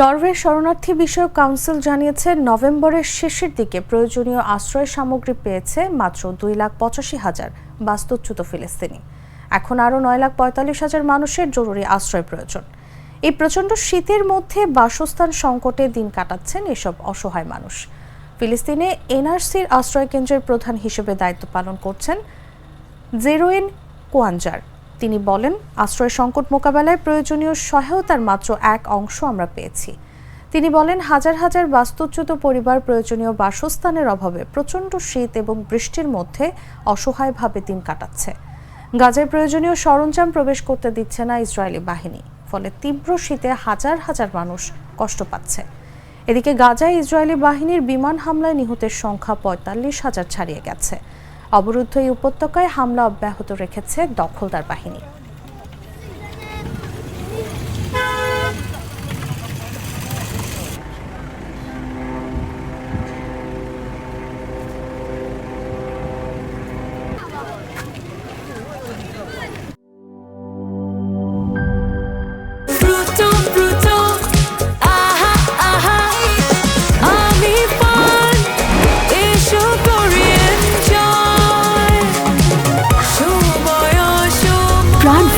Norway শরণার্থী বিষয়ক council জানিয়েছে, নভেম্বরের শেষের দিকে প্রয়োজনীয় আশ্রয় সামগ্রী পেয়েছে মাত্র দুই লাখ পঁচাশি হাজার বাস্তুচ্যুত ফিলিস্তিনি। এখন আরও নয় লাখ পঁয়তাল্লিশ হাজার মানুষের জরুরি আশ্রয় প্রয়োজন। এই প্রচণ্ড শীতের মধ্যে বাসস্থান সংকটে দিন কাটাচ্ছেন এসব অসহায় মানুষ। ফিলিস্তিনে এনআরসির আশ্রয় কেন্দ্রের প্রধান হিসেবে দায়িত্ব পালন করছেন জেরোইন কোয়াঞ্জার। তিনি বলেন, আশ্রয় সংকট মোকাবেলায় প্রয়োজনীয় সহায়তার মাত্র এক অংশ আমরা পেয়েছি। তিনি বলেন, হাজার হাজার বাস্তুচ্যুত পরিবার প্রয়োজনীয় বাসস্থানের অভাবে প্রচণ্ড শীত এবং বৃষ্টির মধ্যে অসহায়ভাবে দিন কাটাচ্ছে। গাজায় প্রয়োজনীয় সরঞ্জাম প্রবেশ করতে দিচ্ছে না ইসরায়েলি বাহিনী, ফলে তীব্র শীতে হাজার হাজার মানুষ কষ্ট পাচ্ছে। এদিকে গাজায় ইসরায়েলি বাহিনীর বিমান হামলায় নিহতের সংখ্যা পঁয়তাল্লিশ হাজার ছাড়িয়ে গেছে। অবরুদ্ধ এই উপত্যকায় হামলা অব্যাহত রেখেছে দখলদার বাহিনী।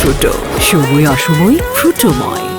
ফ্রুটো সময় অসময় ফ্রুটোময়